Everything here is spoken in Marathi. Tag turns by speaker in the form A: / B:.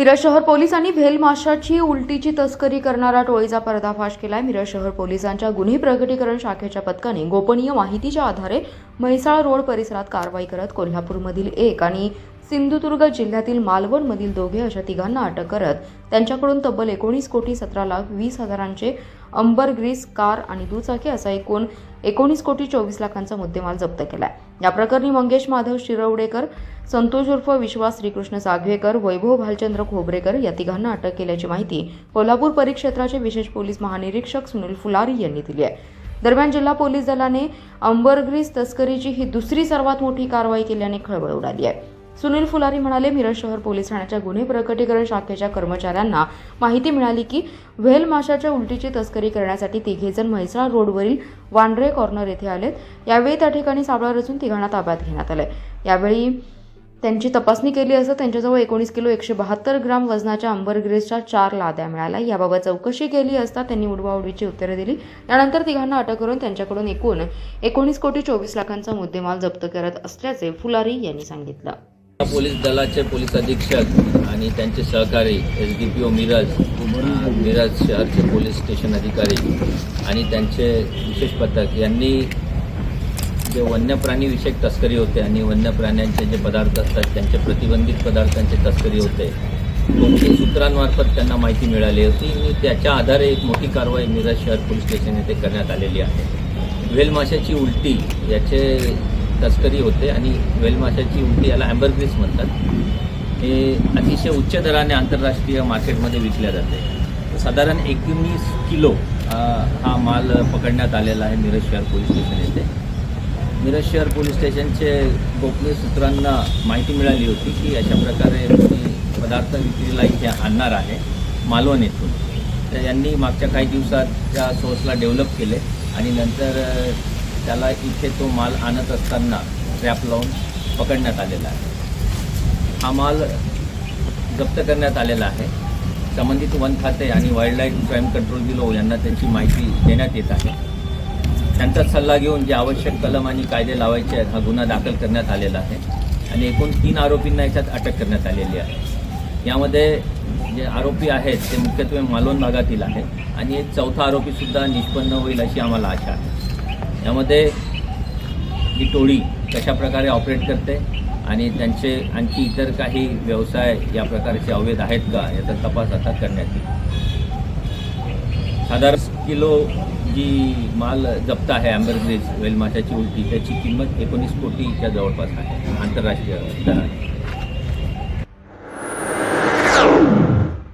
A: मिरज शहर पोलिसांनी भेल माशाची उलटीची तस्करी करणारा टोळीचा पर्दाफाश केलाय. मिरज शहर पोलिसांच्या गुन्हे प्रगटीकरण शाखेच्या पथकाने गोपनीय माहितीच्या आधारे म्हैसाळ रोड परिसरात कारवाई करत कोल्हापूरमधील एक आणि सिंधुदुर्ग जिल्ह्यातील मालवणमधील दोघे अशा तिघांना अटक करत त्यांच्याकडून तब्बल एकोणीस कोटी सतरा लाख वीस हजारांचे अंबर ग्रीस कार आणि दुचाकी असा एकूण एकोणीस कोटी चोवीस लाखांचा मुद्देमाल जप्त केला आहे या प्रकरणी मंगेश माधव शिरवडेकर संतोष उर्फ विश्वास श्रीकृष्ण सागवेकर वैभव भालचंद्र खोबरेकर या तिघांना अटक केल्याची माहिती कोल्हापूर परिक्षेत्राचे विशेष पोलीस महानिरीक्षक सुनील फुलारी यांनी दिली आहे. दरम्यान जिल्हा पोलीस दलाने अंबरग्रीस तस्करीची ही दुसरी सर्वात मोठी कारवाई केल्याने खळबळ उडाली आहे. सुनील फुलारी म्हणाले मिरज शहर पोलीस ठाण्याच्या गुन्हे प्रकटीकरण शाखेच्या कर्मचाऱ्यांना माहिती मिळाली की व्हेल माशाच्या उलटीची तस्करी करण्यासाठी तिघेजण म्हैसाळ रोडवरील वांड्रे कॉर्नर येथे आलेत. यावेळी त्या ठिकाणी सापळा रचून तिघांना ताब्यात घेण्यात आले यावेळी त्यांची तपासणी केली असता त्यांच्याजवळ एकोणीस किलो एकशे बहात्तर ग्राम वजनाच्या अंबरग्रेसच्या चार लाद्या मिळाल्या. याबाबत चौकशी केली असता त्यांनी उडवाउडीची उत्तरे दिली. त्यानंतर तिघांना अटक करून त्यांच्याकडून एकूण एकोणीस कोटी चोवीस लाखांचा मुद्देमाल जप्त करत असल्याचे फुलारी यांनी सांगितलं.
B: पोलीस दलाचे पोलीस अधीक्षक आणि त्यांचे सहकारी S D P O Miraj Miraj शहरचे police station अधिकारी आणि त्यांचे विशेष पथक यांनी जे वन्यप्राणीविषयक तस्करी होते आणि वन्य प्राण्यांचे जे पदार्थ असतात त्यांचे प्रतिबंधित पदार्थांचे तस्करी होते. कोणती सूत्रांमार्फत त्यांना माहिती मिळाली होती. आणि त्याच्या आधारे एक मोठी कारवाई मिरज शहर पोलीस स्टेशन येथे करण्यात आलेली आहे. वेल माशाची उलटी याचे तस्करी होते आणि वेल माशाची उलटी याला अँबरग्रीस म्हणतात. हे अतिशय उच्च दराने आंतरराष्ट्रीय मार्केटमध्ये विकल्या जाते. साधारण एकोणीस किलो हा माल पकडण्यात आलेला आहे मिरज शहर पोलीस स्टेशन येथे. मिरज शहर पोलीस स्टेशनचे गोपनीय सूत्रांना माहिती मिळाली होती की अशा प्रकारे पदार्थ विक्रीला इथे आणणार आहे मालवण येथून. तर यांनी मागच्या काही दिवसात त्या सोर्सला डेव्हलप केले आणि नंतर त्याला इथे तो माल आणत असताना ट्रॅप लावून पकडण्यात आलेला आहे. हा माल जप्त करण्यात आलेला आहे. संबंधित वन खाते आणि wildlife crime control bureau यांना त्यांची माहिती देण्यात येत आहे. त्यांचा सल्ला घेऊन जे आवश्यक कलम आणि कायदे लावायचे आहेत हा गुन्हा दाखल करण्यात आलेला आहे. आणि एकूण तीन आरोपींना याच्यात अटक करण्यात आलेली आहे. यामध्ये जे आरोपी आहेत ते मुख्यत्वे मालवण भागातील आहेत. आणि चौथा आरोपीसुद्धा निष्पन्न होईल अशी आम्हाला आशा आहे. यामध्ये ही टोळी कशा प्रकारे ऑपरेट करते आणि त्यांचे आणखी इतर काही व्यवसाय या प्रकारचे अवैध आहेत का याचा तपास आता करण्यात येईल. साधारण किलो जी माल जप्त आहे ॲम्बरग्रीज वेलमाशाची उलटी त्याची किंमत एकोणीस कोटीच्या जवळपास आहे आंतरराष्ट्रीय दराने.